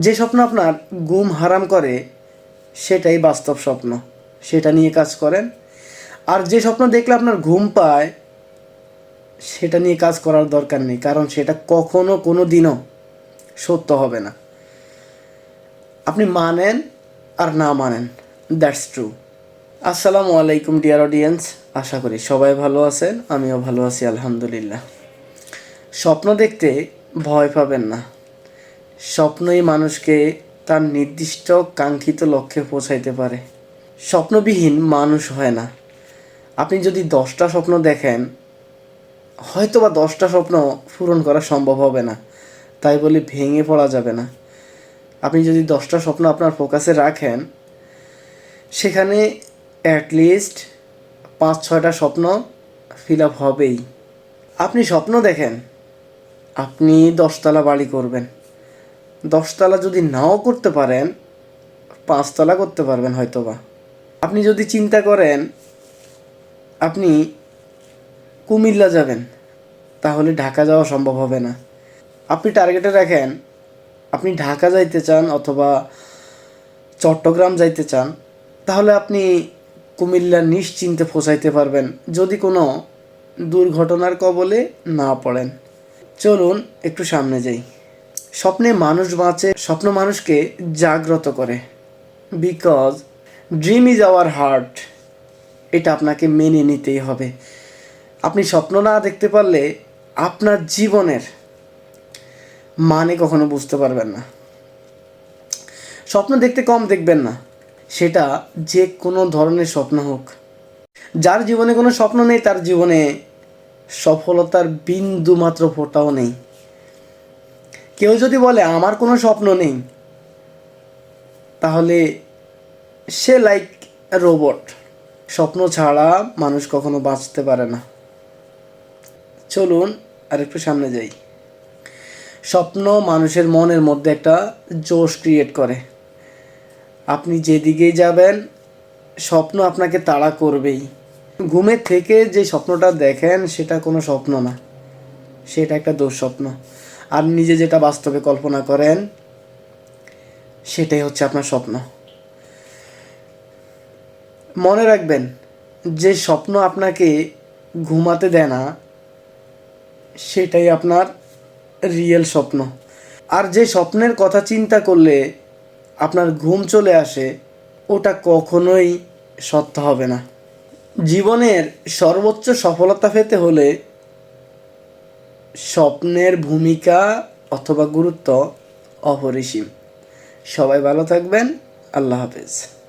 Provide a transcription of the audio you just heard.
যে স্বপ্ন আপনার ঘুম হারাম করে, সেটাই বাস্তব স্বপ্ন। সেটা নিয়ে কাজ করেন। আর যে স্বপ্ন দেখলে আপনার ঘুম পায়, সেটা নিয়ে কাজ করার দরকার নেই, কারণ সেটা কখনো কোনো দিনও সত্য হবে না। আপনি মানেন আর না মানেন, দ্যাটস ট্রু। আসসালামু আলাইকুম, ডিয়ার অডিয়েন্স। আশা করি সবাই ভালো আছেন, আমিও ভালো আছি, আলহামদুলিল্লাহ। স্বপ্ন দেখতে ভয় পাবেন না। স্বপ্নই মানুষকে তার নির্দিষ্ট কাঙ্ক্ষিত লক্ষ্যে পৌঁছাইতে পারে। স্বপ্নবিহীন মানুষ হয় না। আপনি যদি দশটা স্বপ্ন দেখেন হয়তো বা দশটা স্বপ্ন পূরণ করা সম্ভব হবে না। তাই বলে ভেঙে পড়া যাবে না। আপনি যদি দশটা স্বপ্ন আপনার ফোকাসে রাখেন, সেখানে অ্যাটলিস্ট পাঁচ, ছয়টা স্বপ্ন ফিল আপ হবেই। আপনি স্বপ্ন দেখেন, আপনি দশতলা বাড়ি করবেন। দশতলা যদি নাও করতে পারেন, পাঁচতলা করতে পারবেন হয়তোবা। আপনি যদি চিন্তা করেন, আপনি কুমিল্লা যাবেন, তাহলে ঢাকা যাওয়া সম্ভব হবে না। আপনি টার্গেটে রাখেন, আপনি ঢাকা যাইতে চান অথবা চট্টগ্রাম যাইতে চান, তাহলে আপনি কুমিল্লা নিশ্চিন্তে পৌঁছাইতে পারবেন, যদি কোনো দুর্ঘটনার কবলে না পড়েন। চলুন, একটু সামনে যাই। স্বপ্নে মানুষ বাঁচে, স্বপ্ন মানুষকে জাগ্রত করে। Because dream is our heart এটা আপনাকে মেনে নিতেই হবে। আপনি স্বপ্ন না দেখতে পারলে আপনার জীবনের মানে কখনো বুঝতে পারবেন না। স্বপ্ন দেখতে কম দেখবেন না। সেটা যে কোনো ধরনের স্বপ্ন হোক। যার জীবনে কোনো স্বপ্ন নেই, তার জীবনে সফলতার বিন্দু মাত্র ফোটাও নেই। কেউ যদি বলে, আমার কোনো স্বপ্ন নেই, তাহলে সে লাইক রোবট স্বপ্ন ছাড়া মানুষ কখনো বাঁচতে পারে না। চলুন আর একটু সামনে যাই। স্বপ্ন মানুষের মনের মধ্যে একটা জোশ ক্রিয়েট করে। আপনি যেদিকেই যাবেন, স্বপ্ন আপনাকে তাড়া করবেই। ঘুমের থেকে যে স্বপ্নটা দেখেন, সেটা কোনো স্বপ্ন না। সেটা একটা দুঃস্বপ্ন। আর নিজে যেটা বাস্তবে কল্পনা করেন, সেটাই হচ্ছে আপনার স্বপ্ন। মনে রাখবেন, যে স্বপ্ন আপনাকে ঘুমাতে দেয় না, সেটাই আপনার রিয়েল স্বপ্ন। আর যে স্বপ্নের কথা চিন্তা করলে আপনার ঘুম চলে আসে, ওটা কখনোই সত্য হবে না। জীবনের সর্বোচ্চ সফলতা পেতে হলে স্বপ্নের ভূমিকা অথবা গুরুত্ব অপরিসীম। সবাই ভালো থাকবেন। আল্লাহ হাফেজ।